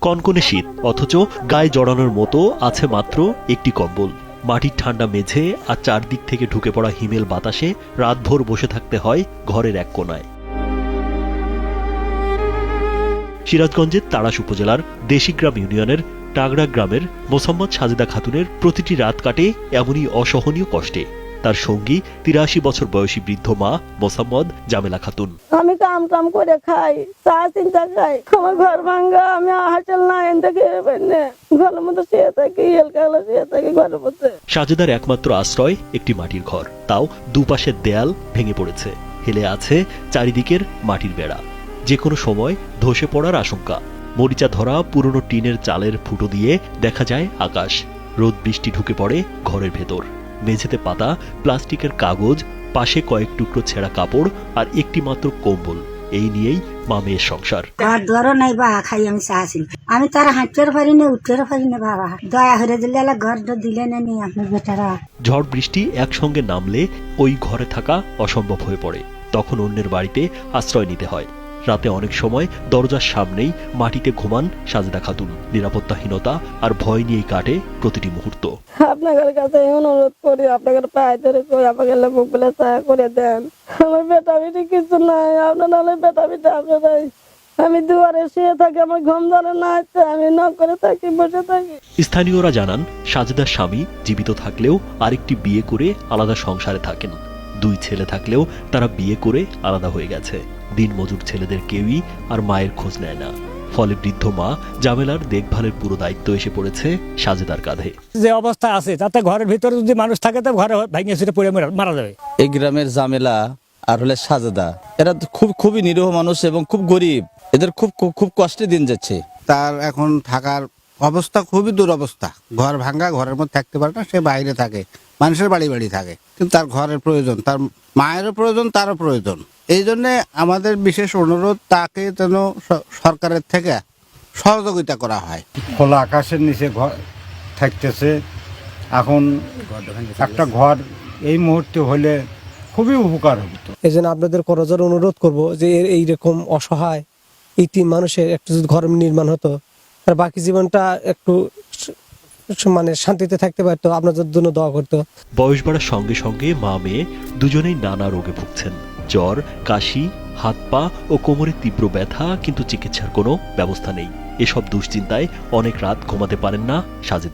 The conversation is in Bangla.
কনকনে শীত, অথচ গায়ে জড়ানোর মতো আছে মাত্র একটি কম্বল। মাটির ঠান্ডা মেঝে আর চারদিক থেকে ঢুকে পড়া হিমেল বাতাসে রাতভর বসে থাকতে হয় ঘরের এক কোনায়। সিরাজগঞ্জের তাড়াশ উপজেলার দেশিগ্রাম ইউনিয়নের টাগড়া গ্রামের মোসাম্মদ সাজেদা খাতুনের প্রতিটি রাত কাটে এমনই অসহনীয় কষ্টে। তার সঙ্গী তিরাশি বছর বয়সী বৃদ্ধ মা মোসাম্মদ জামেলা খাতুন। আমি কাম টাম করে খাই চা চিন্তা খাই। আমার ঘর ভাঙ্গা আমি হাটেল না এন থেকে ঘরের মধ্যে শুয়ে থাকি এলকাগুলো শুয়ে থাকি ঘরের মধ্যে। সাজেদার একমাত্র আশ্রয় একটি মাটির ঘর। তাও দুপাশের দেয়াল ভেঙে পড়েছে। হেলে আছে চারিদিকের মাটির বেড়া। যে কোনো সময় ধসে পড়ার আশঙ্কা। মরিচা ধরা পুরনো টিনের চালের ফুটো দিয়ে দেখা যায় আকাশ। রোদ বৃষ্টি ঢুকে পড়ে ঘরের ভেতর। মেঝেতে পাতা প্লাস্টিকের কাগজ পাশে কয়েক টুকরো ছেঁড়া কাপড় আর একটি মাত্র কম্বল। এই নিয়েই মা মেয়ের সংসার। ঘর দুয়ারও নাই বা খাই আমি চাচ্ছি আমি তার হাঁটতে পারি না উঠতে পারি না বাবা। দয়া করে দিলে ঘর দিলে না নি আপনার বেটারা। ঝড় বৃষ্টি একসঙ্গে নামলে ওই ঘরে থাকা অসম্ভব হয়ে পড়ে। তখন অন্যের বাড়িতে আশ্রয় নিতে হয়। রাতে অনেক সময় দরজার সামনেই মাটিতে ঘুমান সাজেদা খাতুন। নিরাপত্তাহীনতা আর ভয় নিয়েই কাটে প্রতিটি মুহূর্ত। আপনাদের কাছে অনুরোধ করি আপনাদের পায়ে ধরে করি আমাকে বুকগুলো চা করে দেন। আমার বেটা বেটি কিছু নাই আপনার নাহলে বেটা বেটা আপনারাই আমি দুয়ারে শুয়ে থাকি আমার ঘুম ধরে না আছে আমি ন করে থাকি বসে থাকি। স্থানীয়রা জানান সাজেদার স্বামী জীবিত থাকলেও আরেকটি বিয়ে করে আলাদা সংসারে থাকেন। দুই ছেলে থাকলেও তারা বিয়ে করে আলাদা হয়ে গেছে। দিনমজুর ছেলেদের কেউই আর মায়ের খোঁজ নেয় না। ফলে বৃদ্ধ মা জামেলার দেখভালের পুরো দায়িত্ব এসে পড়েছে সাজেদার কাঁধে। যে অবস্থা আছে তাতে ঘরের ভিতরে যদি মানুষ থাকে তো ঘরে ভেঙে ছুটে পড়ে মারা- মারা যাবে। এই গ্রামের জামেলা আর হলে সাজেদা এরা খুব খুবই নিরীহ মানুষ এবং খুব গরিব। এদের খুব খুব- খুব কষ্টে দিন যাচ্ছে। তার এখন থাকার অবস্থা খুবই দুরবস্থা। ঘর ভাঙ্গা ঘরের মধ্যে থাকতে পারে না সে বাইরে থাকে। মানুষের বাড়ি বাড়ি থাকে। কিন্তু তার ঘরের প্রয়োজন তার মায়েরও প্রয়োজন তারও প্রয়োজন। এই জন্যে আমাদের বিশেষ অনুরোধ তাকে যেন সরকারের থেকে সহযোগিতা করা হয়। খোলা আকাশের নিচে ঘর থাকতেছে। এখন একটা ঘর এই মুহূর্তে হলে খুবই উপকার হতো এই জন্য আপনাদের করজোর অনুরোধ করব যে এর এইরকম অসহায় ইতি মানুষের একটু যদি ঘর নির্মাণ হতো আর বাকি জীবনটা একটু মানে শান্তিতে থাকতে পারতো আপনাদের জন্য দোয়া করতো। বয়স বাড়ার সঙ্গে সঙ্গে মা মেয়ে দুজনেই নানা রোগে ভুগছেন। জ্বর, কাশি, হাত পা ও কোমরে তীব্র ব্যথা, কিন্তু চিকিৎসার কোনো ব্যবস্থা নেই। এসব দুশ্চিন্তায় অনেক রাত ঘুমাতে পারেন না সাজেদ।